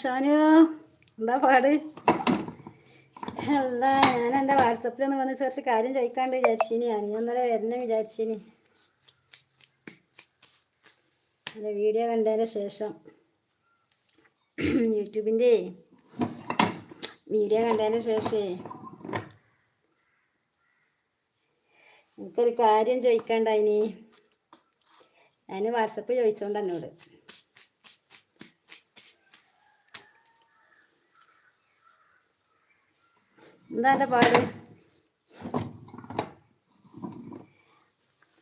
ഷാനു എന്താ പാട്? അല്ല ഞാൻ എന്റെ വാട്സപ്പിൽ ഒന്ന് വന്ന് കുറച്ച് കാര്യം ചോദിക്കാണ്ട് വിചാരിച്ചിനി. ഞാൻ ഇന്നലെ വരണം വിചാരിച്ചിനി. എന്റെ വീഡിയോ കണ്ടതിന് ശേഷം. യൂട്യൂബിന്റെ വീഡിയോ കണ്ടതിന് ശേഷേ. എനിക്കൊരു കാര്യം ചോദിക്കാണ്ടായിനി. ഞാൻ വാട്സപ്പ് ചോദിച്ചോണ്ട് എന്നോട്. എന്താ എന്റെ പാട്?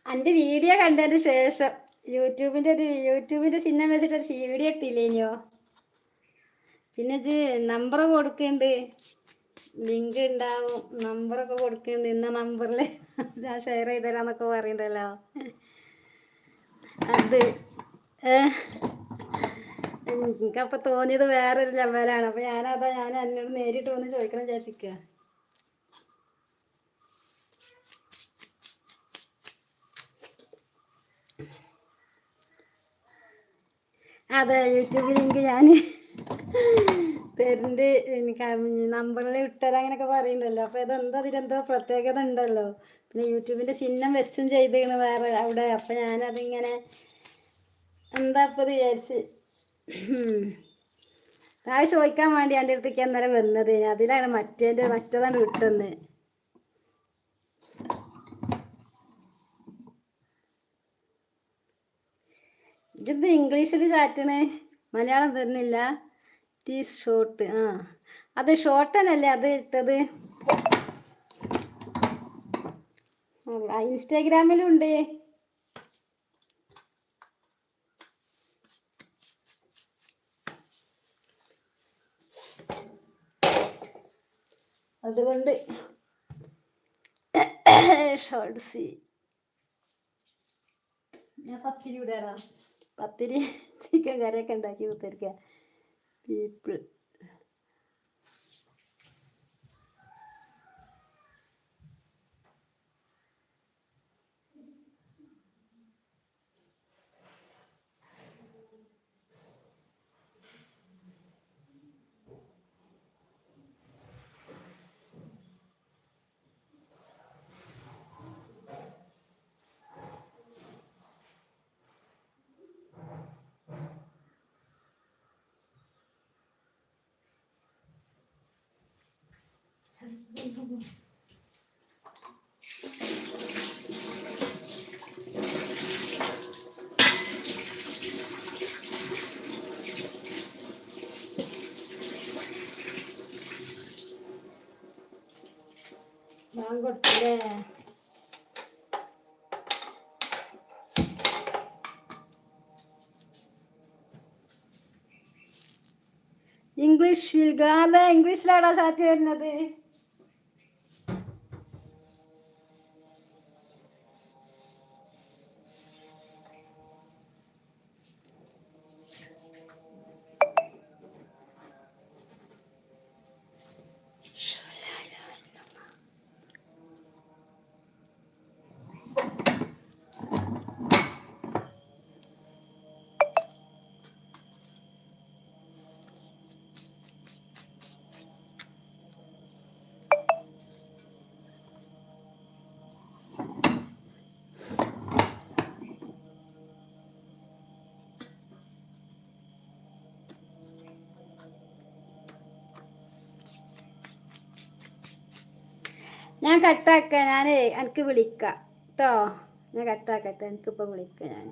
എന്റെ വീഡിയോ കണ്ടതിന് ശേഷം യൂട്യൂബിന്റെ ഒരു യൂട്യൂബിന്റെ ചിഹ്നം വെച്ചിട്ട് ഒരു വീഡിയോ ഇട്ടില്ലേനിയോ പിന്നെ ഇത് നമ്പർ കൊടുക്കുന്നുണ്ട് ലിങ്ക് ഉണ്ടാവും നമ്പറൊക്കെ കൊടുക്കുന്നുണ്ട് ഇന്ന നമ്പറിൽ ഞാൻ ഷെയർ ചെയ്ത് തരാന്നൊക്കെ പറയണ്ടല്ലോ. അത് എനിക്കപ്പോൾ തോന്നിയത് വേറൊരു ലെവലാണ് അപ്പോൾ ഞാനതാ ഞാൻ എന്നോട് നേരിട്ട് വന്ന് ചോദിക്കണം വിചാരിച്ചിരിക്കുക അതെ യൂട്യൂബ് ലിങ്ക് ഞാൻ തരുന്നുണ്ട് എനിക്ക് നമ്പറിൽ ഇട്ടരാ അങ്ങനെയൊക്കെ പറയുന്നുണ്ടല്ലോ അപ്പോൾ ഇതെന്താ അതിലെന്തോ പ്രത്യേകത ഉണ്ടല്ലോ? പിന്നെ യൂട്യൂബിന്റെ ചിഹ്നം വെച്ചും ചെയ്തേക്കണ് വേറെ അവിടെ. അപ്പോൾ ഞാനതിങ്ങനെ എന്താ ഇപ്പോൾ വിചാരിച്ച് അത് ചോദിക്കാൻ വേണ്ടി എന്റെ അടുത്തേക്ക് അന്നേരം വന്നത്. അതിലാണ് മറ്റേന്റെ മറ്റേതാണ് വിട്ടെന്ന് ഇതെന്ത് ഇംഗ്ലീഷിൽ ചാറ്റണ്. മലയാളം തരുന്നില്ല. ടീ ഷോർട്ട് ആ. അത് ഷോർട്ടനല്ലേ അത് ഇട്ടത്? ആ, ഇൻസ്റ്റാഗ്രാമിലും ഉണ്ട് അതുകൊണ്ട് ഷോർട്ട് സി ഞാൻ പത്തിരി വിടാടാ പത്തിരി ചിക്കൻ കറിയൊക്കെ ഉണ്ടാക്കി കുത്തിരിക്കുക പീപ്പിൾ ഞാൻ കൊടുത്തില്ലേ ഇംഗ്ലീഷ് വിൽഗ അതെ ഇംഗ്ലീഷിലാടാ ഞാൻ കട്ടാക്ക ഞാൻ എനിക്ക് വിളിക്കാം. കേട്ടോ ഞാൻ കട്ടാക്കട്ടെ എനിക്കിപ്പോൾ വിളിക്കാം ഞാൻ